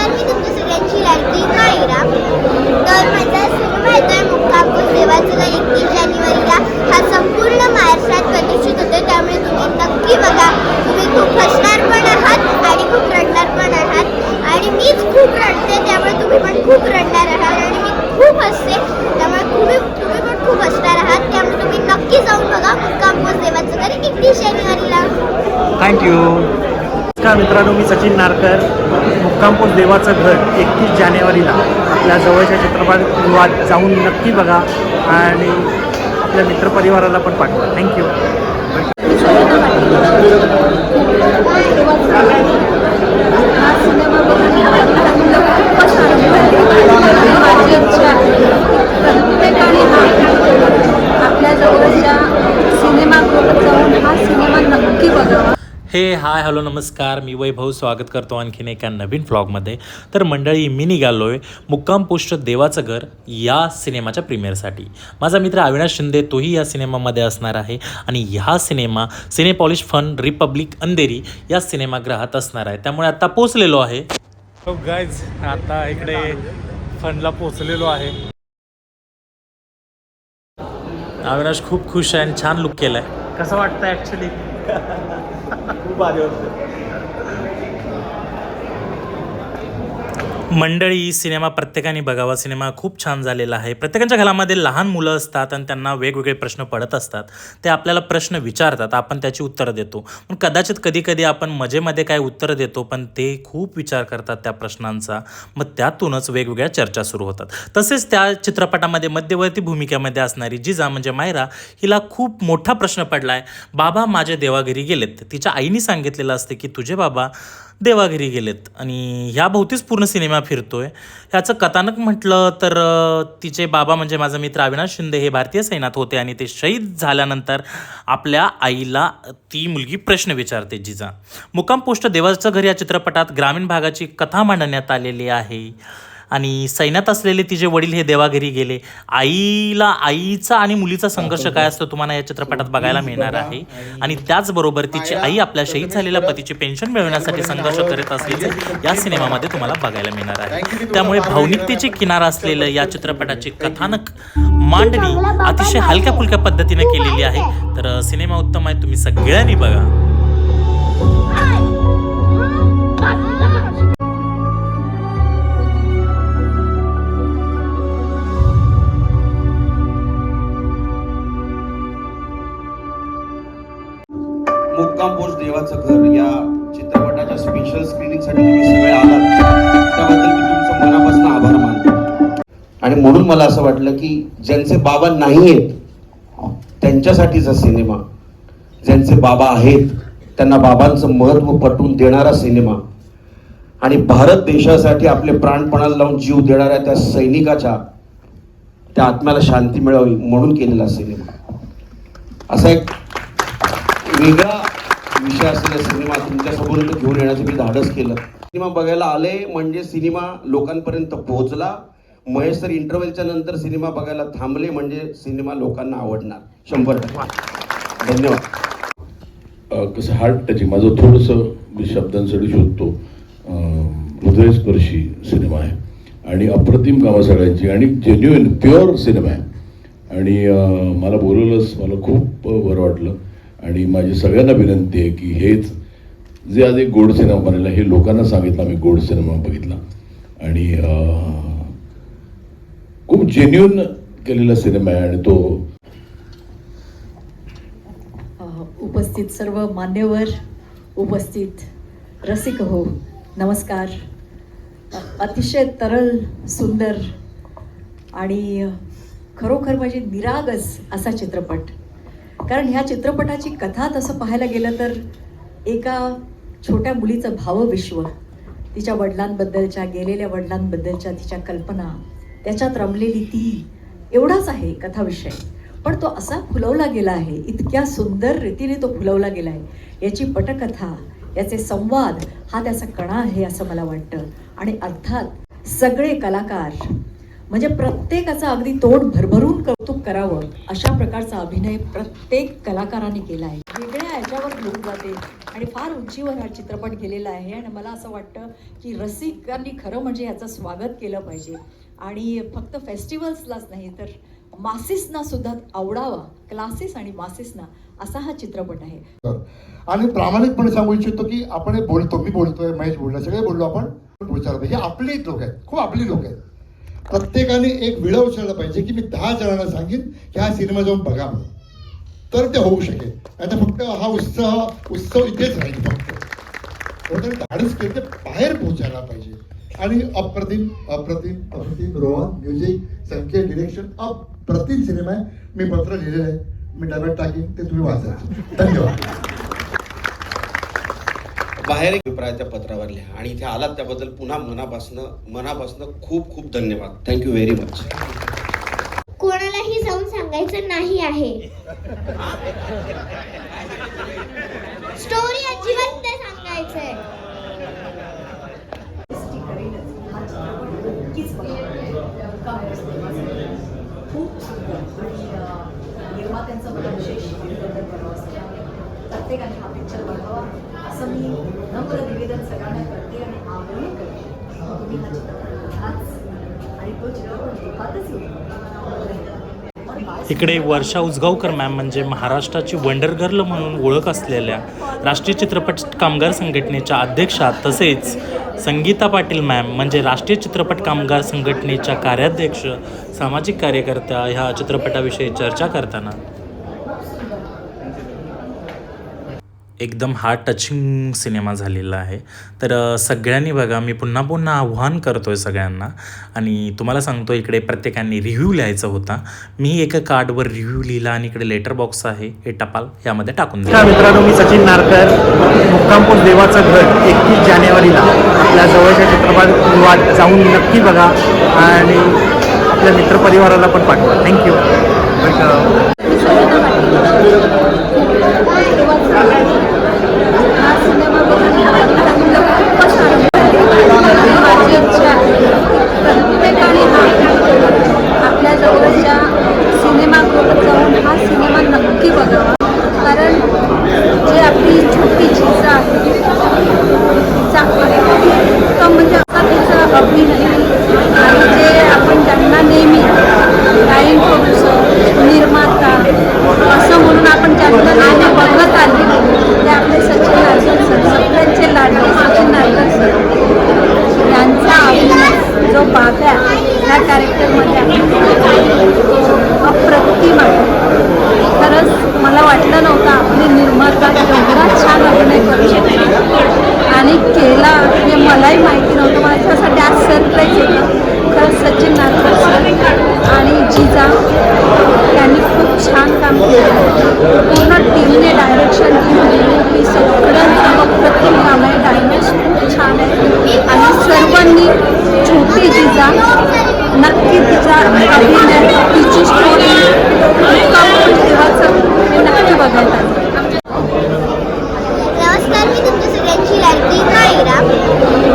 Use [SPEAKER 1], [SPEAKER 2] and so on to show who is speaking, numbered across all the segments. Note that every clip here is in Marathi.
[SPEAKER 1] नमस्कार मी तुमच्या सगळ्यांची लाडकी मायरा. तर माझा सिनेमा आहे मुक्कापूर देवाचला एकतीस जानेवारीला हा संपूर्ण महाराष्ट्रात प्रदर्शित होतो त्यामुळे तुम्ही नक्की बघा. तुम्ही खूप हसणार पण आहात आणि खूप रडणार पण आहात. आणि मीच खूप रडते त्यामुळे तुम्ही पण खूप रडणार आहात आणि मी खूप हसते. त्यामुळे तुम्ही तुम्ही पण खूप हसणार आहात. त्यामुळे तुम्ही नक्की जाऊन बघा मुक्कापूर देवाचं घर एकतीस जानेवारीला.
[SPEAKER 2] थँक्यू नमस्कार मित्रांनो मी सचिन नारकर. मुक्कामपूर देवाचं घर एकतीस जानेवारीला. आपल्या जवळच्या चित्रपटगृहात जाऊन नक्की बघा आणि आपल्या मित्रपरिवाराला पण पाठवा. थँक्यू
[SPEAKER 3] सिनेमा बघून मला खूपच आनंद झाला. माझी इच्छा आहे प्रत्येकाने हा आपल्या जवळच्या सिनेमागृहात जाऊन हा सिनेमा नक्की बघावा
[SPEAKER 4] हे हाय हॅलो नमस्कार. मी वैभव. स्वागत करतो आणखीन एका नवीन व्लॉगमध्ये तर मंडळी मी निघालो आहे मुक्काम पोस्ट देवाचं घर या सिनेमाच्या प्रीमियरसाठी माझा मित्र अविनाश शिंदे तोही या सिनेमामध्ये असणार आहे आणि हा cinema Cinepolis Fun Republic Andheri या सिनेमागृहात असणार आहे. त्यामुळे आता पोचलेलो आहे.
[SPEAKER 2] गायज आता इकडे फनला पोचलेलो आहे.
[SPEAKER 4] अविनाश खूप खुश आहे आणि छान लुक केला आहे
[SPEAKER 2] कसं वाटतं ॲक्च्युली खूप भारी होतं
[SPEAKER 4] मंडळी सिनेमा प्रत्येकाने बघावा. सिनेमा खूप छान झालेला आहे. प्रत्येकाच्या घरामध्ये लहान मुलं असतात आणि त्यांना वेगवेगळे प्रश्न पडत असतात. ते आपल्याला प्रश्न विचारतात. आपण त्याची उत्तरं देतो. पण कदाचित कधी कधी आपण मजेमध्ये काय उत्तरं देतो पण ते खूप विचार करतात त्या प्रश्नांचा. मग त्यातूनच वेगवेगळ्या चर्चा सुरू होतात. तसेच त्या चित्रपटामध्ये मध्यवर्ती भूमिकेमध्ये असणारी जिजा म्हणजे मायरा हिला खूप मोठा प्रश्न पडला आहे बाबा माझे देवाघरी गेलेत. तिच्या आईने सांगितलेलं असते की तुझे बाबा देवाघरी गेलेत. आणि ह्या भोवतीच पूर्ण सिनेमा फिरतो आहे ह्याचं कथानक म्हटलं तर तिचे बाबा म्हणजे माझा मित्र अविनाश शिंदे हे भारतीय सैन्यात होते आणि ते शहीद झाल्यानंतर आपल्या आईला ती मुलगी प्रश्न विचारते जिजा. मुक्काम पोस्ट देवाचं घर या चित्रपटात ग्रामीण भागाची कथा मांडण्यात आलेली आहे. आणि सैन्यात असलेले तिचे वडील हे देवाघरी गेले. आईला आईचा आणि मुलीचा संघर्ष काय असतो तुम्हाला या चित्रपटात बघायला मिळणार आहे. आणि त्याचबरोबर तिची आई आपल्या शहीद झालेल्या पतीची पेन्शन मिळवण्यासाठी संघर्ष करत असल्याचे या सिनेमामध्ये तुम्हाला बघायला मिळणार आहे. त्यामुळे भावनिकतेची किनार असलेलं या चित्रपटाची कथानक मांडणी अतिशय हलक्या फुलक्या पद्धतीने केलेली आहे. तर सिनेमा उत्तम आहे. तुम्ही सगळ्यांनी बघा.
[SPEAKER 5] मुक्काम पोस्ट देवाचं घर या चित्रपटाच्या स्पेशल स्क्रीनिंगसाठी तुम्ही सगळे आलात. त्याबद्दल मी तुमचं मनापासून आभार मानतो. आणि म्हणून मला असं वाटलं की ज्यांचे बाबा नाही आहेत त्यांच्यासाठीचा सिनेमा ज्यांचे बाबा आहेत त्यांना बाबांचं महत्त्व पटवून देणारा सिनेमा आणि भारत देशासाठी आपले प्राणपणाला लावून जीव देणाऱ्या त्या सैनिकाच्या त्या आत्म्याला शांती मिळावी म्हणून केलेला सिनेमा. असा एक वेगळा विषय असलेला सिनेमा तुमच्यासमोर घेऊन येण्याचं मी धाडस केलं. सिनेमा बघायला आले म्हणजे सिनेमा लोकांपर्यंत पोहोचला. महेश सर इंटरव्हलच्या नंतर सिनेमा बघायला थांबले म्हणजे सिनेमा लोकांना आवडणार. शंभर टक्के. धन्यवाद.
[SPEAKER 6] कसं हार्ट टचिंग माझं थोडंसं मी शब्दांसाठी शोधतो. हृदयस्पर्शी सिनेमा आहे. आणि अप्रतिम कामं सगळ्यांची आणि जेन्युइन प्युअर सिनेमा आहे. आणि मला बोलवलंच मला खूप बरं वाटलं. आणि माझी सगळ्यांना विनंती आहे की हेच जे आज एक गोड सिनेमा बनलेला हे लोकांना सांगितलं आम्ही गोड सिनेमा बघितला. आणि खूप जेन्युन केलेला सिनेमा आहे आणि तो
[SPEAKER 7] उपस्थित सर्व मान्यवर उपस्थित रसिक हो नमस्कार. अतिशय तरल सुंदर आणि खरोखर म्हणजे निरागस असा चित्रपट कारण ह्या चित्रपटाची कथा तसं पाहायला गेलं तर एका छोट्या मुलीचं भावविश्व तिच्या वडिलांबद्दलच्या गेलेल्या वडिलांबद्दलच्या तिच्या कल्पना त्याच्यात रमलेली ती एवढाच आहे कथाविषय. पण तो असा फुलवला गेला आहे इतक्या सुंदर रीतीने तो फुलवला गेला आहे. याची पटकथा याचे संवाद हा त्याचा कणा आहे असं मला वाटतं. आणि अर्थात सगळे कलाकार म्हणजे प्रत्येकाचं अगदी तोंड भरभरून कौतुक करावं अशा प्रकारचा अभिनय प्रत्येक कलाकाराने केला आहे. वेगळ्या याच्यावर घेऊन जाते आणि फार उंचीवर हा चित्रपट गेलेला आहे आणि मला असं वाटतं की रसिकांनी खरं म्हणजे याचं स्वागत केलं पाहिजे. आणि फक्त फेस्टिवल्सलाच नाही तर मासिसना सुद्धा आवडावा क्लासेस आणि मासिसना असा हा चित्रपट आहे.
[SPEAKER 8] आणि प्रामाणिकपणे सांगू इच्छितो की आपण बोलतो मी बोलतोय महेश बोलला सगळे बोललो आपण. विचारतो हे आपली लोक आहेत खूप आपली लोक आहेत. प्रत्येकाने एक विळा उचलला पाहिजे की मी दहा जणांना सांगेन की हा सिनेमा जाऊन बघा म्हणून. तर ते होऊ शकेल. आता फक्त हा उत्साह उत्सव इथेच राहील फक्त. धाडस केलं ते बाहेर पोहोचायला पाहिजे. आणि अप्रतिम अप्रतिम अप्रतिम रोहन म्युझिक संकेत डिरेक्शन अप्रतिम सिनेमा आहे. मी पत्र लिहिलेलं आहे. मी डब्यात टाकीन ते तुम्ही वाचायचं. धन्यवाद.
[SPEAKER 5] बाहेर एक अभिप्राय त्या पत्रावर लिहा आणि इथे आलात त्याबद्दल पुन्हा मनापासनं मनापासनं खूप खूप धन्यवाद. थँक्यू व्हेरी मच
[SPEAKER 1] कोणालाही जाऊन सांगायचं नाही आहे. स्टोरी अजिबात सांगायचंय.
[SPEAKER 7] खूप निर्मात्यांचं विशेष. प्रत्येकाने हा पिक्चर बघावा. असं मी नम्र निवेदन सगळ्यांना करते आणि आग्रह करते. तुम्ही हा चित्रपट बघाच. आणि तो चित्रपट
[SPEAKER 4] इकडे वर्षा उजगावकर मॅम म्हणजे महाराष्ट्राची वंडर गर्ल म्हणून ओळख असलेल्या राष्ट्रीय चित्रपट कामगार संघटनेच्या अध्यक्षा तसेच संगीता पाटील मॅम म्हणजे राष्ट्रीय चित्रपट कामगार संघटनेच्या कार्याध्यक्ष सामाजिक कार्यकर्त्या ह्या चित्रपटाविषयी चर्चा करताना एकदम हार्ट टचिंग सिनेमा झालेला आहे. तर सगळ्यांनी बघा मी पुन्हा पुन्हा आव्हान करतो आहे सगळ्यांना. आणि तुम्हाला सांगतो इकडे प्रत्येकाने रिव्ह्यू लिहायचा होता. मी एका कार्डवर रिव्ह्यू लिहिला आणि इकडे लेटर बॉक्स आहे. हे टपाल यामध्ये टाकून दिला.
[SPEAKER 2] मित्रांनो मी सचिन नारकर मुक्कामपूर देवाचं घर एकतीस जानेवारीला आपल्या जवळच्या चित्रपट जाऊन नक्की बघा. आणि आपल्या मित्रपरिवाराला पण पाठवा. थँक्यू
[SPEAKER 3] हा सिनेमा बघून मला खूपच आनंद झाला. माझी इच्छा आहे प्रत्येकाने हा आपल्या जवळच्या सिनेमागृहात जाऊन हा सिनेमा नक्की बघावा कारण जे आपली छोटी चीज आहे तिचा उत्तम म्हणजे असा तिचा अभिनय आणि जे आपण ज्यांना नेहमी गायन प्रोड्युसर निर्माता असं म्हणून आपण ज्यांना नेहमी बघत आले ते आपले सचिन नारकर सर सगळ्यांचे लाडके सचिन नारकर सर यांचा अभिनय जो बाब्या ह्या कॅरेक्टरमध्ये आहे तो अप्रतिम आहे खरंच मला वाटलं नव्हतं आपले निर्माता एवढा छान अभिनय करू शकतात आणि केला हे मलाही माहिती नव्हतं माझ्यासाठी आज सरप्राईज होतं खरंच सचिन नारकर सर आणि जिजा त्यांनी खूप छान काम केलं पूर्ण टीमने डायरेक्शन केलं की सगळं अप्रतिम काम आहे डायनॅश खूप छान आहे. आणि सर्वांनी छोटी जिजा. नक्की तिचा अभिनय स्टोरी देवाचं हे नक्की बघायला
[SPEAKER 1] नमस्कार मी तुमच्या सगळ्यांची लाडकी मायरा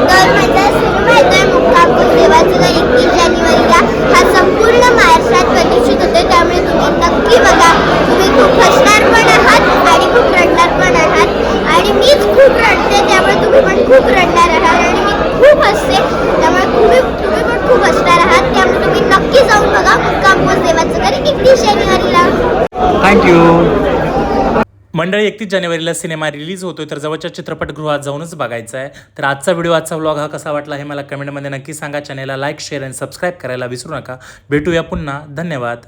[SPEAKER 1] तर माझा सिनेमा येतोय मुक्कामपूर देवाचं घर एकतीस जानेवारीला हा संपूर्ण महाराष्ट्रात प्रदर्शित होतोय त्यामुळे तुम्ही नक्की बघा तुम्ही खूप हसणार पण आहात आणि खूप रडणार पण आहात आणि मीच खूप रडते त्यामुळे तुम्ही पण खूप रडणार आहात आणि मी खूप हसते त्यामुळे तुम्ही तुम्ही पण खूप हसणार आहात त्यामुळे तुम्ही नक्की जाऊन बघा मुक्कामपूर देवाचं घर एकतीस जानेवारीला
[SPEAKER 2] थँक्यू
[SPEAKER 4] मंडळी एकतीस जानेवारीला सिनेमा रिलीज होतोय तर जवळच्या चित्रपटगृहात जाऊनच बघायचा आहे. तर आजचा व्हिडिओ आजचा व्लॉग हा कसा वाटला हे मला कमेंटमध्ये नक्की सांगा. चॅनेलला लाईक शेअर आणि सबस्क्राईब करायला विसरू नका. भेटूया पुन्हा. धन्यवाद.